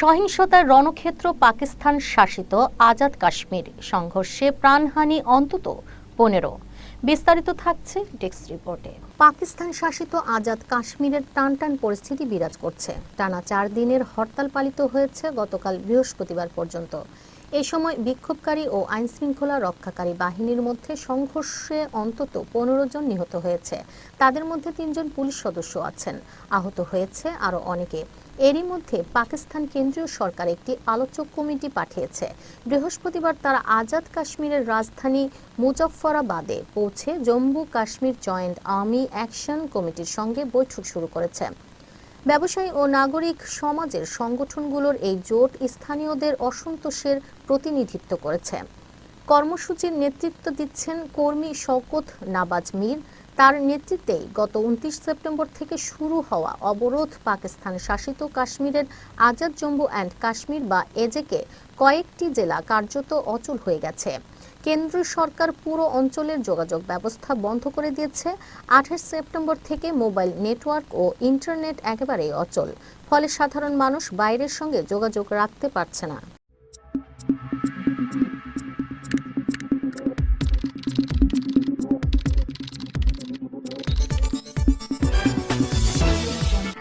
সহিংসতার রণক্ষেত্র পাকিস্তান শাসিত আজাদ কাশ্মীর। সংঘর্ষে প্রাণহানি অন্তত পনেরো। বিস্তারিত থাকছে ডেস্ক রিপোর্টে। পাকিস্তান শাসিত আজাদ কাশ্মীরের টানটান পরিস্থিতি বিরাজ করছে। টানা চার দিনের হরতাল পালিত হয়েছে গতকাল বৃহস্পতিবার পর্যন্ত। এই সময় বিক্ষোভকারী ও আইনশৃঙ্খলা রক্ষাকারী বাহিনীর মধ্যে সংঘর্ষে অন্তত পনেরো জন নিহত হয়েছে। তাদের মধ্যে তিনজন পুলিশ সদস্য আছেন। আহত হয়েছে আরও অনেকে। এরই মধ্যে পাকিস্তান কেন্দ্রীয় সরকার একটি আলোচক কমিটি পাঠিয়েছে। বৃহস্পতিবার তারা আজাদ কাশ্মীরের রাজধানী মুজফফরাবাদে পৌঁছে Jammu Kashmir joint army action কমিটির সঙ্গে বৈঠক শুরু করেছে। ব্যবসায়ী ও নাগরিক সমাজের সংগঠনগুলোর এই জোট স্থানীয়দের অসন্তোষের প্রতিনিধিত্ব করেছে। কর্মসূচির নেতৃত্ব দিচ্ছেন কর্মী শওকত নাবাজ মীর। তার নেতৃত্বেই গত উনত্রিশ সেপ্টেম্বর থেকে শুরু হওয়া অবরোধ পাকিস্তান শাসিত কাশ্মীরের আজাদ জম্মু অ্যান্ড কাশ্মীর বা এজেকে কয়েকটি জেলা কার্যত অচল হয়ে গেছে। কেন্দ্র সরকার পুরো অঞ্চলের যোগাযোগ ব্যবস্থা বন্ধ করে দিয়েছে। আঠাশ সেপ্টেম্বর থেকে মোবাইল নেটওয়ার্ক ও ইন্টারনেট একেবারেই অচল। ফলে সাধারণ মানুষ বাইরের সঙ্গে যোগাযোগ রাখতে পারছে না।